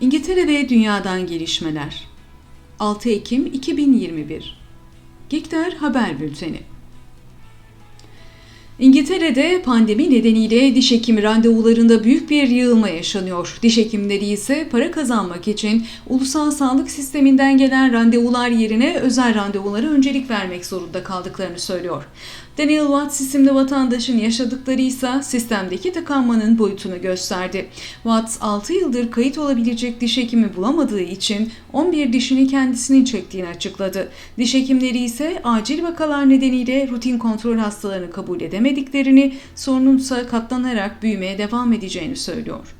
İngiltere ve dünyadan gelişmeler. 6 Ekim 2021 Gikter Haber Bülteni İngiltere'de pandemi nedeniyle diş hekimi randevularında büyük bir yığılma yaşanıyor. Diş hekimleri ise para kazanmak için ulusal sağlık sisteminden gelen randevular yerine özel randevulara öncelik vermek zorunda kaldıklarını söylüyor. Daniel Watts isimli vatandaşın yaşadıkları ise sistemdeki tıkanmanın boyutunu gösterdi. Watts 6 yıldır kayıt olabilecek diş hekimi bulamadığı için 11 dişini kendisinin çektiğini açıkladı. Diş hekimleri ise acil vakalar nedeniyle rutin kontrol hastalarını kabul edemediklerini, sorunun katlanarak büyümeye devam edeceğini söylüyor.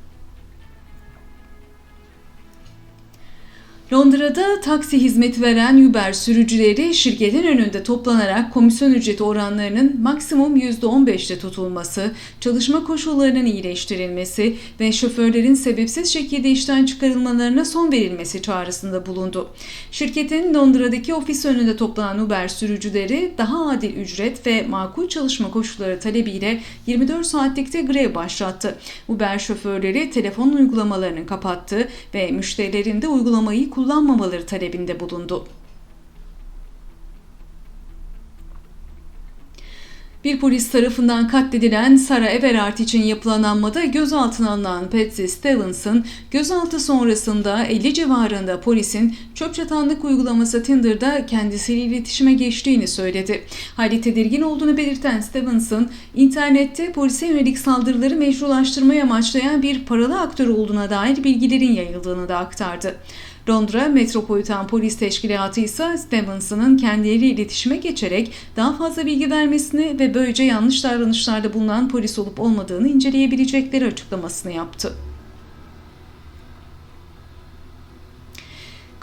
Londra'da taksi hizmeti veren Uber sürücüleri şirketin önünde toplanarak komisyon ücreti oranlarının maksimum %15'te tutulması, çalışma koşullarının iyileştirilmesi ve şoförlerin sebepsiz şekilde işten çıkarılmalarına son verilmesi çağrısında bulundu. Şirketin Londra'daki ofis önünde toplanan Uber sürücüleri daha adil ücret ve makul çalışma koşulları talebiyle 24 saatlikte grev başlattı. Uber şoförleri telefon uygulamalarını kapattı ve müşterilerin de uygulamayı kullanmamaları talebinde bulundu. Bir polis tarafından katledilen Sarah Everard için yapılan anmada gözaltına alınan Patsy Stevenson, gözaltı sonrasında 50 civarında polisin çöp çatanlık uygulaması Tinder'da kendisiyle iletişime geçtiğini söyledi. Hali tedirgin olduğunu belirten Stevenson, internette polise yönelik saldırıları meşrulaştırmayı amaçlayan bir paralı aktör olduğuna dair bilgilerin yayıldığını da aktardı. Londra Metropolitan Polis Teşkilatı ise Stevenson'ın kendileriyle iletişime geçerek daha fazla bilgi vermesini ve böylece yanlış davranışlarda bulunan polis olup olmadığını inceleyebilecekleri açıklamasını yaptı.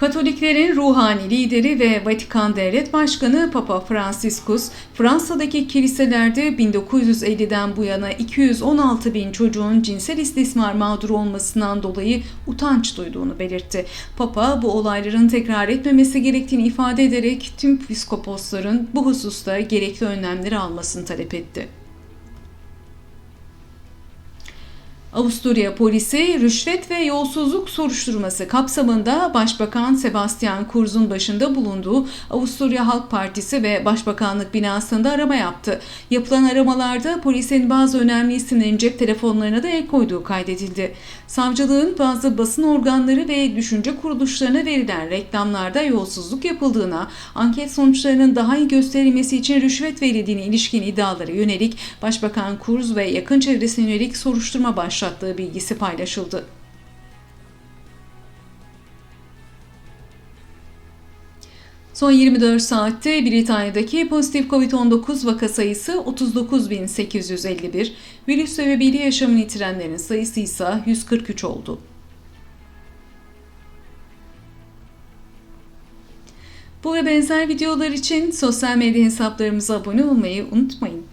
Katoliklerin ruhani lideri ve Vatikan Devlet Başkanı Papa Franciscus, Fransa'daki kiliselerde 1950'den bu yana 216 bin çocuğun cinsel istismar mağduru olmasından dolayı utanç duyduğunu belirtti. Papa bu olayların tekrar etmemesi gerektiğini ifade ederek tüm piskoposların bu hususta gerekli önlemleri almasını talep etti. Avusturya polisi rüşvet ve yolsuzluk soruşturması kapsamında Başbakan Sebastian Kurz'un başında bulunduğu Avusturya Halk Partisi ve Başbakanlık binasında arama yaptı. Yapılan aramalarda polisin bazı önemli isimlerin cep telefonlarına da el koyduğu kaydedildi. Savcılığın bazı basın organları ve düşünce kuruluşlarına verilen reklamlarda yolsuzluk yapıldığına, anket sonuçlarının daha iyi gösterilmesi için rüşvet verildiğine ilişkin iddialara yönelik Başbakan Kurz ve yakın çevresine yönelik soruşturma başlattı başlattığı bilgisi paylaşıldı. Son 24 saatte Britanya'daki pozitif COVID-19 vaka sayısı 39.851, virüs sebebiyle yaşamını yitirenlerin sayısı ise 143 oldu. Bu ve benzer videolar için sosyal medya hesaplarımıza abone olmayı unutmayın.